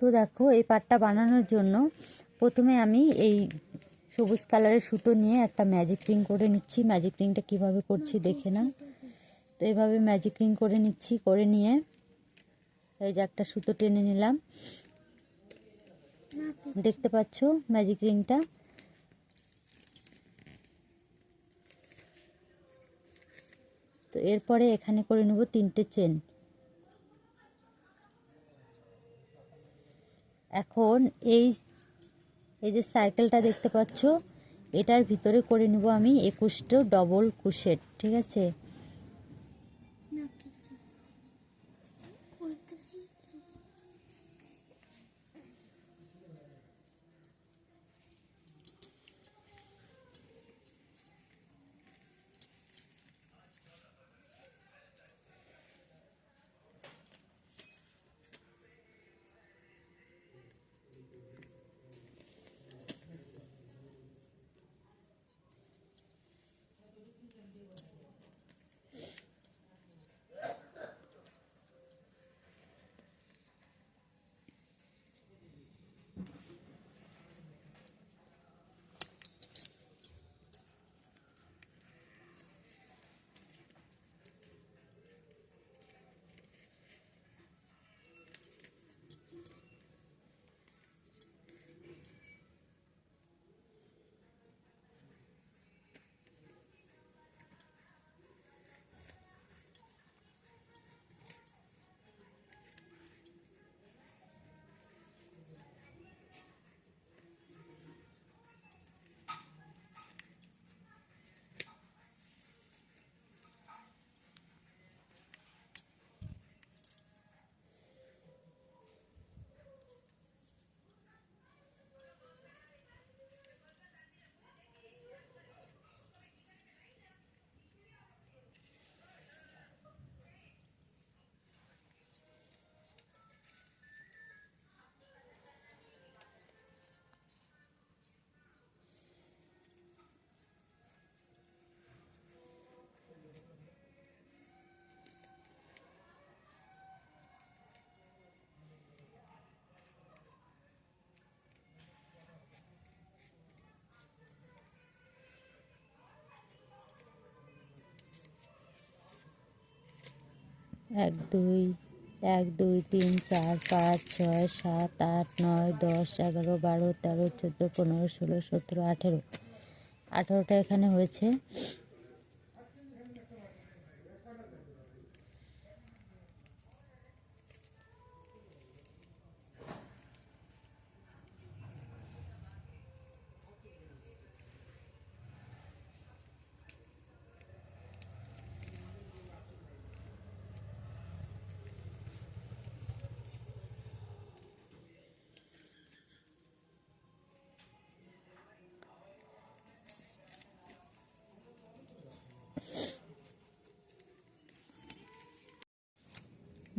তো দেখো, এই পাটটা বানানোর জন্য প্রথমে আমি এই সবুজ কালারের সুতো নিয়ে একটা ম্যাজিক রিং করে নিচ্ছি। ম্যাজিক রিংটা কীভাবে করছি দেখে না তো এইভাবে ম্যাজিক রিং করে নিচ্ছি, করে নিয়ে এই যে একটা সুতো টেনে নিলাম। দেখতে পাচ্ছ ম্যাজিক রিংটা তো এরপরে এখানে করে নেব তিনটে চেন এখন এই এই যে সাইকেলটা দেখতে পাচ্ছ, এটার ভিতরে করে নেব আমি একুশটা ডবল কুশেট ঠিক আছে? এক দুই এক দুই, তিন, চার, পাঁচ, ছয়, সাত, আট, নয়, দশ, এগারো, বারো, তেরো, চোদ্দ, পনেরো, ষোলো, সতেরো, আঠেরো। আঠেরোটা এখানে হয়েছে।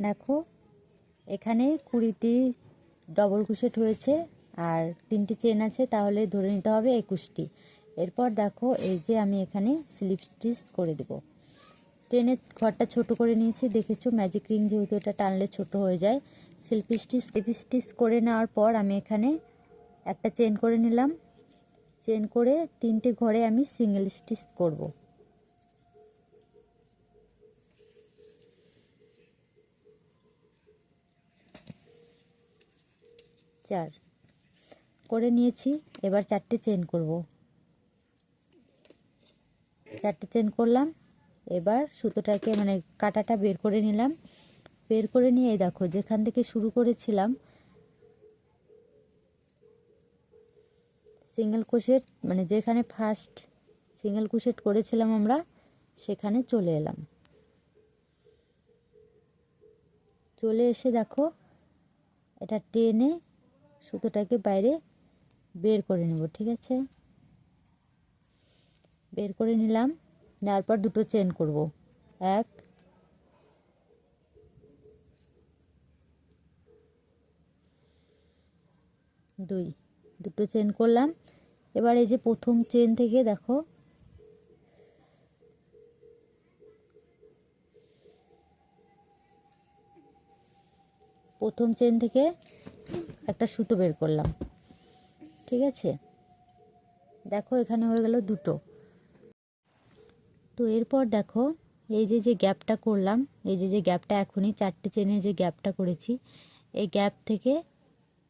দেখো, এখানে কুড়িটি ডবল কুশেট হয়েছে আর তিনটি চেন আছে, তাহলে ধরে নিতে হবে একুশটি। এরপর দেখো, এই যে আমি এখানে স্লিপ স্টিচ করে দেব। টেনে ঘরটা ছোট করে নিয়েছি, দেখেছ? ম্যাজিক রিং যেহেতু এটা টানলে ছোট হয়ে যায়। স্লিপ স্টিচ স্লিপ স্টিচ করে নেওয়ার পর আমি এখানে একটা চেন করে নিলাম। চেন করে তিনটে ঘরে আমি সিঙ্গেল স্টিচ করব। চার। করে নিয়েছি, এবার চারটে চেন করব। চারটে চেন করলাম, এবার সুতোটাকে মানে কাটাটা বের করে নিলাম। বের করে নিয়ে দেখো, যেখান থেকে শুরু করেছিলাম সিঙ্গেল ক্রোশেট মানে যেখানে ফার্স্ট সিঙ্গেল ক্রোশেট করেছিলাম আমরা, সেখানে চলে এলাম। চলে এসে দেখো, এটা টেনে সুতোটাকে বাইরে বের করে নেব, ঠিক আছে? বের করে নিলাম, নেওয়ার পর দুটো চেন করব। এক, দুই, দুটো চেন করলাম। এবার এই যে প্রথম চেন থেকে দেখো প্রথম চেন থেকে একটা সুতো বের করলাম। ঠিক আছে? দেখো, এখানে হয়ে গেল দুটো। তো এরপর দেখো, এই যে যে গ্যাপটা করলাম, এই যে যে গ্যাপটা এখনই, চারটে চেনে যে গ্যাপটা করেছি, এই গ্যাপ থেকে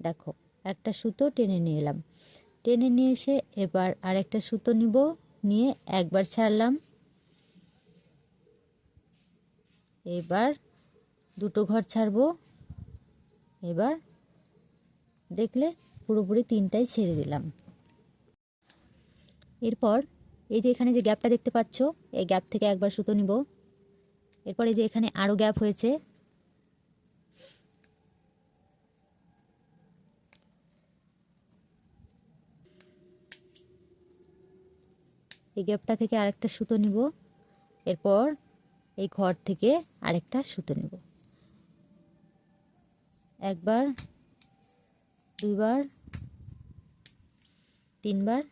দেখো, একটা সুতো টেনে নিয়ে এলাম। টেনে নিয়ে এসে এবার আরেকটা সুতো নিব, নিয়ে একবার ছাড়লাম। এবার দুটো ঘর ছাড়বো। এবার দেখলে পুরোপুরি তিনটাই ছেড়ে দিলাম। এরপর এই যে এখানে যে গ্যাপটা দেখতে পাচ্ছ, এই গ্যাপ থেকে একবার সুতো নিব। এরপর এই যে এখানে আরও গ্যাপ হয়েছে। এই গ্যাপটা থেকে আরেকটা সুতো নিব। এরপর এই ঘর থেকে আরেকটা সুতো নেব। একবার দুইবার তিনবার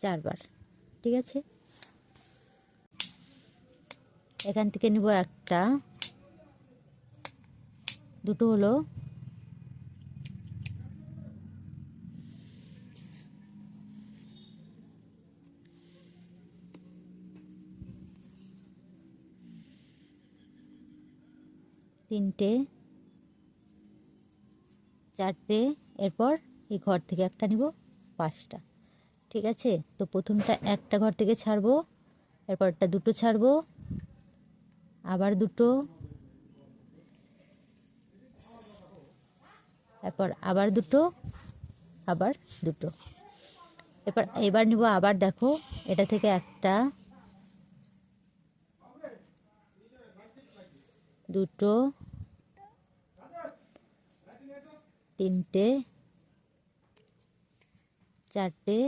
চারবার ঠিক আছে? এখান থেকে নিব একটা। দুটো হলো তিনটে, চারটে, এরপর এই ঘর থেকে একটা নিব পাঁচটা। ঠিক আছে? তো প্রথমটা একটা ঘর থেকে ছাড়বো, এরপরটা দুটো ছাড়বো, আবার দুটো, এরপর আবার দুটো আবার দুটো। এরপর এবার নিব আবার দেখো, এটা থেকে একটা, দুটো তিনটে, চারটে,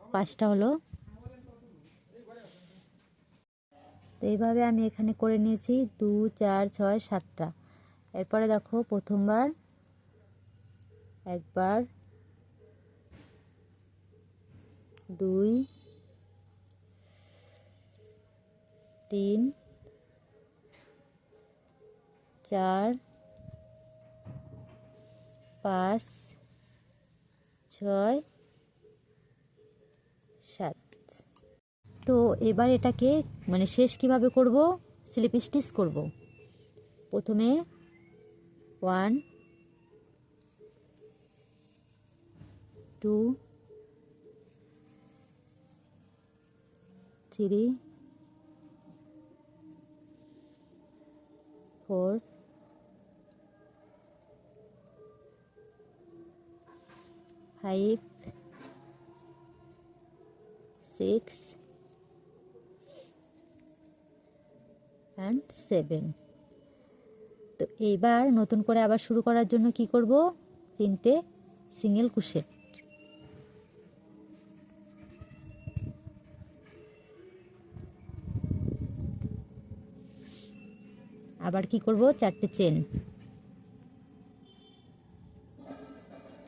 পাঁচটা হলো। তো এইভাবে আমি এখানে করে নিয়েছি দু, চার, ছয়, সাতটা। এরপরে দেখো প্রথমবার, একবার, দুই, তিন, চার পাঁচ, ছয়, সাত। তো এবার এটাকে মানে শেষ কীভাবে করব? স্লিপ স্টিচ করব। প্রথমে one, two, three, four five six and seven তো এইবার নতুন করে আবার শুরু করার জন্য কি করব? তিনটে সিঙ্গেল কুশেট আবার কি করব? চারটে চেন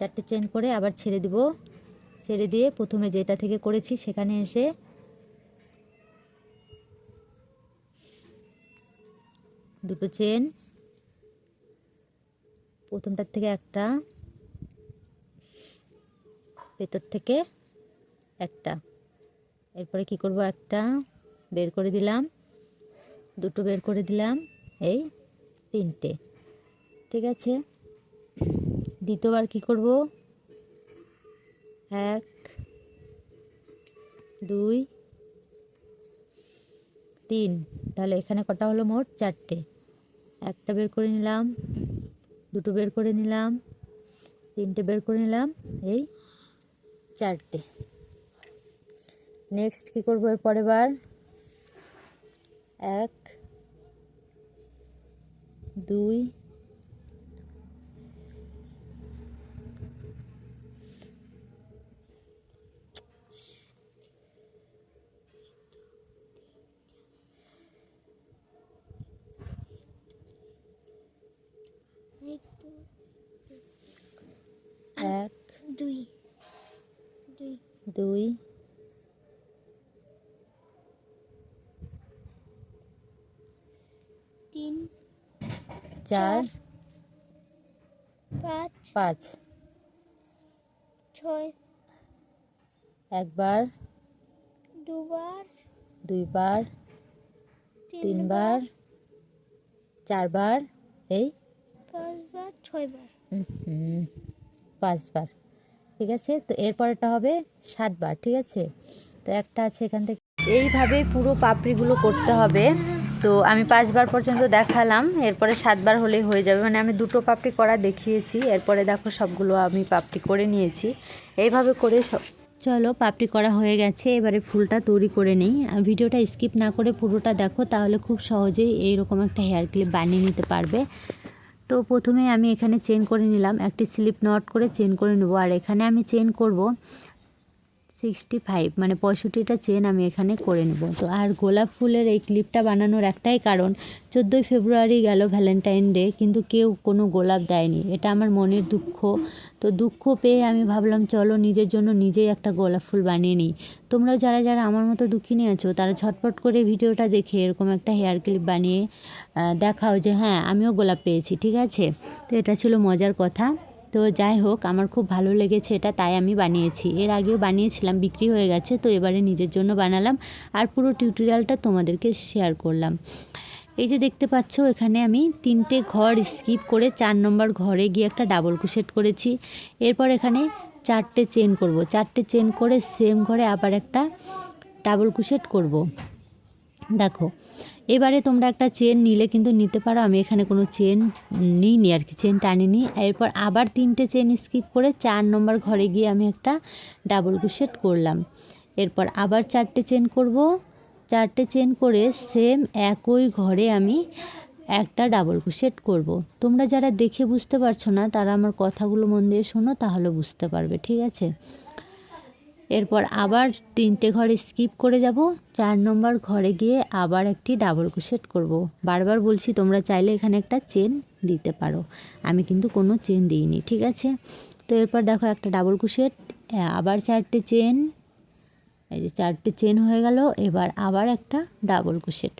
চারটে চেন করে আবার ছেড়ে দিব। ছেড়ে দিয়ে প্রথমে যেটা থেকে করেছি সেখানে এসে দুটো চেন, প্রথমটার থেকে একটা, ভেতর থেকে একটা। এরপরে কি করব? একটা বের করে দিলাম, দুটো বের করে দিলাম, এই তিনটে। ঠিক আছে? দ্বিতীয়বার কি করব? এক, দুই, তিন। তাহলে এখানে কটা হলো মোট? চারটে। একটা বের করে নিলাম, দুটো বের করে নিলাম, তিনটে বের করে নিলাম, এই চারটে। নেক্সট কী করব এর পরের বার? এক, দুই এক দুই। দুই। তিন। চার। পাঁচ। পাঁচ। ছয়। একবার। দুবার। দুইবার। তিনবার। চারবার। এই পাঁচবার, ছয়বার। পাঁচবার। ঠিক আছে? তো এরপরেটা হবে সাতবার, ঠিক আছে? তো একটা আছে এখান থেকে। এইভাবে পুরো পাপড়িগুলো করতে হবে। তো আমি পাঁচবার পর্যন্ত দেখালাম। এরপরে সাতবার হলেই হয়ে যাবে। মানে আমি দুটো পাপড়ি করা দেখিয়েছি। এরপরে দেখো সবগুলো আমি পাপড়ি করে নিয়েছি। এইভাবে করে সব চলো, পাপড়ি করা হয়ে গেছে। এবারে ফুলটা তৈরি করে নিই। ভিডিওটা স্কিপ না করে পুরোটা দেখো, তাহলে খুব সহজেই এইরকম একটা হেয়ার ক্লিপ বানিয়ে নিতে পারবে। তো প্রথমে আমি এখানে চেন করে নিলাম। একটি স্লিপ নট করে চেন করে নেব। আর এখানে আমি চেন করব। সিক্সটি ফাইভ মানে পঁয়ষট্টিটা চেন আমি এখানে করে নেব। তো আর গোলাপ ফুলের এই ক্লিপটা বানানোর একটাই কারণ, চোদ্দোই ফেব্রুয়ারি গেল ভ্যালেন্টাইন ডে কিন্তু কেউ কোনো গোলাপ দেয়নি। এটা আমার মনের দুঃখ। তো দুঃখ পেয়ে আমি ভাবলাম, চলো নিজের জন্য নিজেই একটা গোলাপ ফুল বানিয়ে নিই। তোমরাও যারা যারা আমার মতো দুঃখিনী আছো, তারা ঝটপট করে ভিডিওটা দেখে এরকম একটা হেয়ার ক্লিপ বানিয়ে দেখাও যে হ্যাঁ আমিও গোলাপ পেয়েছি, ঠিক আছে? তো এটা ছিল মজার কথা। তো যাই হোক, আমার খুব ভালো লেগেছে এটা, তাই আমি বানিয়েছি। এর আগেও বানিয়েছিলাম, বিক্রি হয়ে গেছে, তো এবারে নিজের জন্য বানালাম আর পুরো টিউটোরিয়ালটা তোমাদেরকে শেয়ার করলাম। এই যে দেখতে পাচ্ছ, এখানে আমি তিনটে ঘর স্কিপ করে চার নম্বর ঘরে গিয়ে একটা ডাবল কুশেট করেছি। এরপর এখানে চারটে চেন করব। চারটে চেন করে সেম ঘরে আবার একটা ডাবল কুশেট করব। দেখো এবারে তোমরা একটা চেন নিলে কিন্তু নিতে পারো। আমি এখানে কোনো চেন নিইনি আর কি চেন টানিনি। এরপর আবার তিনটে চেন স্কিপ করে চার নম্বর ঘরে গিয়ে আমি একটা ডাবল কুশেট করলাম। এরপর আবার চারটে চেন করব। চারটে চেন করে সেম একই ঘরে আমি একটা ডাবল কুশেট করব। তোমরা যারা দেখে বুঝতে পারছ না, তারা আমার কথাগুলো মন দিয়ে শোনো, তাহলে বুঝতে পারবে, ঠিক আছে? এরপর আবার তিনটে ঘরে স্কিপ করে যাব। চার নম্বর ঘরে গিয়ে আবার একটি ডাবল কুশেট করব। বারবার বলছি, তোমরা চাইলে এখানে একটা চেন দিতে পারো। আমি কিন্তু কোনো চেন দিইনি, ঠিক আছে? তো এরপর দেখো একটা ডাবল কুশেট আবার চারটে চেন এই যে চারটে চেন হয়ে গেল, এবার আবার একটা ডাবল কুশেট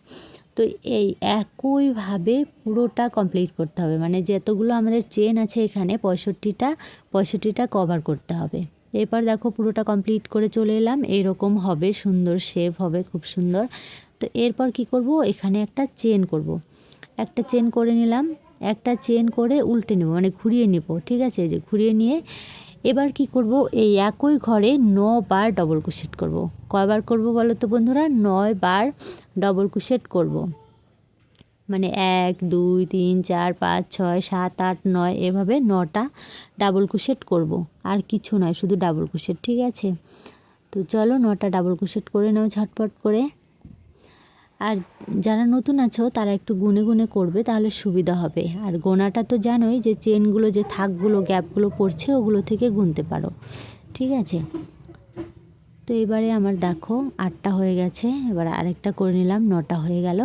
তো এই একইভাবে পুরোটা কমপ্লিট করতে হবে। মানে যতগুলো আমাদের চেন আছে এখানে, পঁয়ষট্টিটা পঁয়ষট্টিটা কভার করতে হবে। এরপর দেখো পুরোটা কমপ্লিট করে চলে এলাম। এরকম হবে, সুন্দর শেপ হবে, খুব সুন্দর। তো এরপর কি করব? এখানে একটা চেন করব। একটা চেন করে নিলাম। একটা চেন করে উল্টে নেব মানে ঘুরিয়ে নেব, ঠিক আছে? যে ঘুরিয়ে নিয়ে এবার কি করব? এই একই ঘরে ন বার ডবল কুশেট করব। কয়বার করব বলো তো বন্ধুরা? নয় বার ডবল কুশেট করব। মানে এক, দুই, তিন, চার, পাঁচ, ছয়, সাত, আট, নয়, এভাবে নটা ডাবল কুশেট করব। আর কিছু নয়, শুধু ডাবল কুশেট ঠিক আছে? তো চলো নটা ডাবল কুশেট করে নাও ঝটপট করে। আর যারা নতুন আছো, তারা একটু গুনে গুনে করবে, তাহলে সুবিধা হবে। আর গোনাটা তো জানোই যে চেনগুলো যে থাকগুলো গ্যাপগুলো পড়ছে, ওগুলো থেকে গুনতে পারো, ঠিক আছে? তো এবারে আমার দেখো, আটটা হয়ে গেছে, এবার আরেকটা করে নিলাম, নটা হয়ে গেল।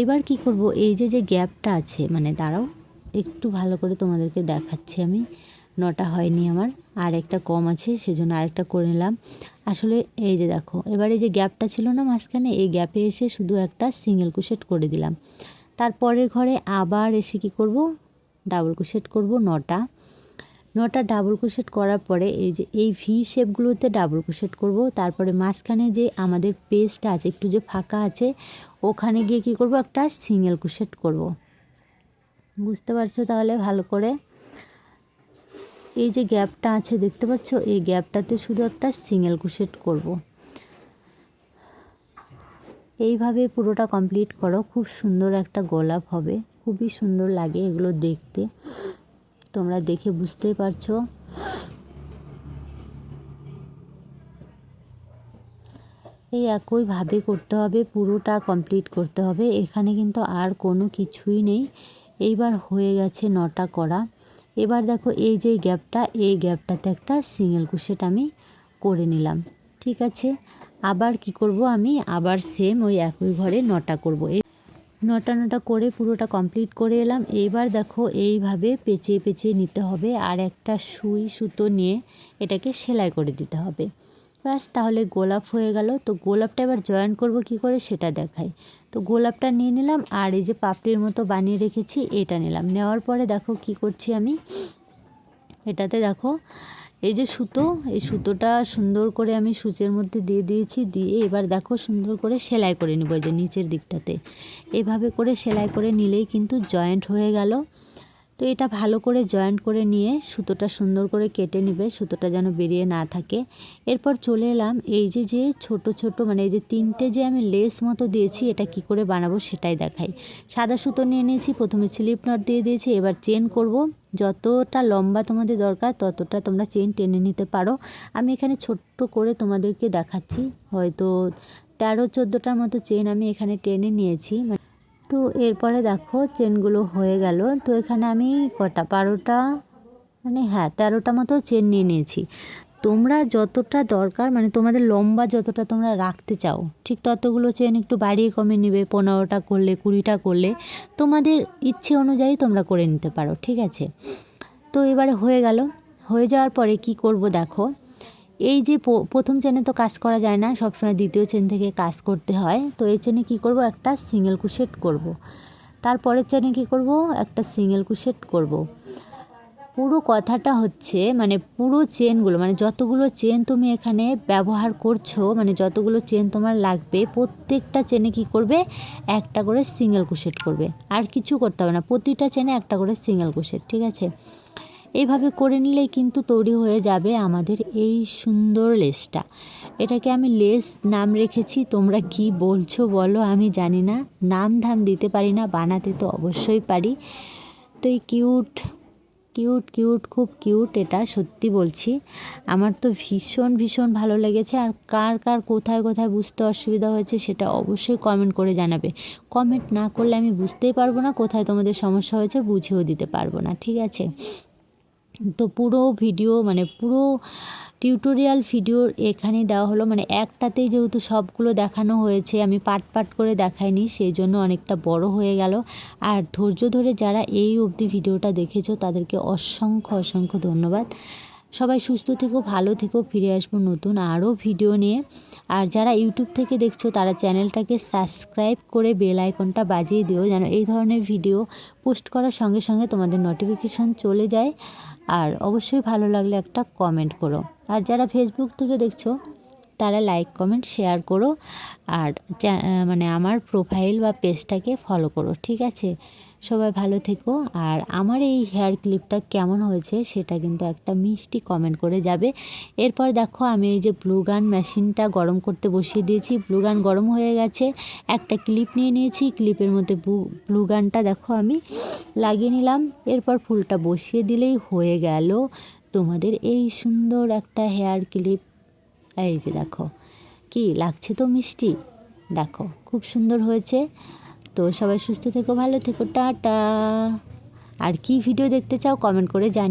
এবার কি করব? এই যে যে গ্যাপটা আছে মানে দাঁড়াও, একটু ভালো করে তোমাদেরকে দেখাচ্ছি আমি। নটা হয়নি আমার, আর একটা কম আছে, সেজন্য আরেকটা করে নিলাম। আসলে এই যে দেখো, এবার এই যে গ্যাপটা ছিল না মাঝখানে, এই গ্যাপে এসে শুধু একটা সিঙ্গেল কুশেট করে দিলাম। তারপরের ঘরে আবার এসে কি করব? ডাবল কুশেট করব নটা। নটা ডাবল কুশেট করার পরে এই যে এই ভি শেপগুলোতে ডাবল কুশেট করব, তারপরে মাঝখানে যে আমাদের পেজটা আছে, একটু যে ফাঁকা আছে, ওখানে গিয়ে কি করব? একটা সিঙ্গেল কুশেট করব। বুঝতে পারছ তাহলে ভালো করে? এই যে গ্যাপটা আছে, দেখতে পাচ্ছ? এই গ্যাপটাতে শুধু একটা সিঙ্গেল কুশেট করব। এইভাবে পুরোটা কমপ্লিট করো, খুব সুন্দর একটা গোলাপ হবে, খুবই সুন্দর লাগে এগুলো দেখতে। তোমরা দেখে বুঝতেই পারছ। এই একইভাবে করতে হবে, পুরোটা কমপ্লিট করতে হবে। এখানে কিন্তু আর কোনো কিছুই নেই। এইবার হয়ে গেছে নটা করা। এবার দেখো এই যে গ্যাপটা, এই গ্যাপটাতে একটা সিঙ্গেল কুশেট আমি করে নিলাম। ঠিক আছে? আবার কি করব আমি? আবার সেম ওই একই ঘরে নটা করব। নটা নটা করে পুরোটা কমপ্লিট করে এলাম। এইবার দেখো এইভাবে পেঁচিয়ে পেঁচিয়ে নিতে হবে আর একটা সুই সুতো নিয়ে এটাকে সেলাই করে দিতে হবে। ব্যাস, তাহলে গোলাপ হয়ে গেল। তো গোলাপটা এবার জয়েন করব কি করে সেটা দেখাই। তো গোলাপটা নিয়ে নিলাম আর এই যে পাপড়ির মতো বানিয়ে রেখেছি, এটা নিলাম। নেওয়ার পরে দেখো কি করছি আমি, এটাতে দেখো এই যে সুতো, এই সুতোটা সুন্দর করে আমি সূচের মধ্যে দিয়ে দিয়েছি, দিয়ে এবার দেখো সুন্দর করে সেলাই করে নেব যে নিচের দিকটাতে। এভাবে করে সেলাই করে নিলেই কিন্তু জয়েন্ট হয়ে গেল। তো এটা ভালো করে জয়েন্ট করে নিয়ে সুতোটা সুন্দর করে কেটে নেবে, সুতোটা যেন বেরিয়ে না থাকে। এরপর চলে এলাম, এই যে যে ছোট ছোট মানে এই যে তিনটে যে আমি লেস মতো দিয়েছি, এটা কি করে বানাবো সেটাই দেখাই। সাদা সুতো নিয়ে নিয়েছি, প্রথমে স্লিপ নট দিয়ে দিয়েছি, এবার চেন করব। যতটা লম্বা তোমাদের দরকার, ততটা তোমরা চেন টেনে নিতে পারো। আমি এখানে ছোট্ট করে তোমাদেরকে দেখাচ্ছি, হয়তো তেরো, চোদ্দোটার মতো চেন আমি এখানে টেনে নিয়েছি। তো এরপরে দেখো চেনগুলো হয়ে গেল। তো এখানে আমি কটা? বারোটা? মানে হ্যাঁ তেরোটা মতো চেন নিয়ে নিয়েছি। তোমরা যতটা দরকার মানে তোমাদের লম্বা যতটা তোমরা রাখতে চাও, ঠিক ততগুলো চেন একটু বাড়িয়ে কমে নেবে, পনেরোটা করলে, কুড়িটা করলে, তোমাদের ইচ্ছে অনুযায়ী তোমরা করে নিতে পারো, ঠিক আছে? তো এবারে হয়ে গেল। হয়ে যাওয়ার পরে কি করব দেখো? এই যে প্রথম চেনে তো কাজ করা যায় না, সবসময় দ্বিতীয় চেন থেকে কাজ করতে হয়। তো এই চেনে কি করব? একটা সিঙ্গেল কুশেট করব। তারপরের চেনে কি করব? একটা সিঙ্গেল কুশেট করব। পুরো কথাটা হচ্ছে মানে পুরো চেনগুলো মানে যতগুলো চেন তুমি এখানে ব্যবহার করছ মানে যতগুলো চেন তোমার লাগবে, প্রত্যেকটা চেনে কি করবে? একটা করে সিঙ্গেল কুশেট করবে। আর কিছু করতে হবে না। প্রতিটা চেনে একটা করে সিঙ্গেল কুশেট ঠিক আছে? এইভাবে করে নিলেই কিন্তু তৈরি হয়ে যাবে আমাদের এই সুন্দর লেসটা। এটাকে আমি লেস নাম রেখেছি, তোমরা কি বলছো বলো, আমি জানি না। নাম ধাম দিতে পারি না, বানাতে তো অবশ্যই পারি। তো এই কিউট কিউট কিউট, খুব কিউট এটা, সত্যি বলছি। আমার তো ভীষণ ভীষণ ভালো লেগেছে। আর কার কার কোথায় কোথায় বুঝতে অসুবিধা হয়েছে সেটা অবশ্যই কমেন্ট করে জানাবে। কমেন্ট না করলে আমি বুঝতেই পারব না, কোথায় তোমাদের সমস্যা হয়েছে বুঝেও দিতে পারব না, ঠিক আছে? তো পুরো ভিডিও মানে পুরো টিউটোরিয়াল ভিডিওর এখানে দেওয়া হলো। মানে একটাতেই যেহেতু সবগুলো দেখানো হয়েছে, আমি পাট পাট করে দেখাইনি সেই জন্য অনেকটা বড় হয়ে গেল। আর ধৈর্য ধরে যারা এই অবধি ভিডিওটা দেখেছ, তাদেরকে অসংখ্য অসংখ্য ধন্যবাদ। সবাই সুস্থ থেকো, ভালো থেকো, ফিরে আসব নতুন আরও ভিডিও নিয়ে। আর যারা ইউটিউব থেকে দেখছ, তারা চ্যানেলটাকে সাবস্ক্রাইব করে বেল আইকনটা বাজিয়ে দিও যেন এই ধরনের ভিডিও পোস্ট করার সঙ্গে সঙ্গে তোমাদের নোটিফিকেশান চলে যায়। আর অবশ্যই ভালো লাগলে একটা কমেন্ট করো। আর যারা ফেসবুক থেকে দেখছ তারা লাইক কমেন্ট শেয়ার করো। আর মানে আমার প্রোফাইল বা পেজটাকে ফলো করো, ঠিক আছে? সবাই ভালো থেকো। আর আমার এই হেয়ার ক্লিপটা কেমন হয়েছে সেটা কিন্তু একটা মিষ্টি কমেন্ট করে যাবে। এরপর দেখো, আমি এই যে ব্লু গান মেশিনটা গরম করতে বসিয়ে দিয়েছি। ব্লু গান গরম হয়ে গেছে। একটা ক্লিপ নিয়ে নিয়েছি। ক্লিপের মধ্যে ব্লু গানটা দেখো আমি লাগিয়ে নিলাম। এরপর ফুলটা বসিয়ে দিলেই হয়ে গেল। তোমাদের এই সুন্দর একটা হেয়ার ক্লিপ এই যে দেখো, কি লাগছে তো মিষ্টি? দেখো, খুব সুন্দর হয়েছে। তো সবাই সুস্থ থেকো, ভালো থেকো, টাটা। আর কি ভিডিও দেখতে চাও কমেন্ট করে জানি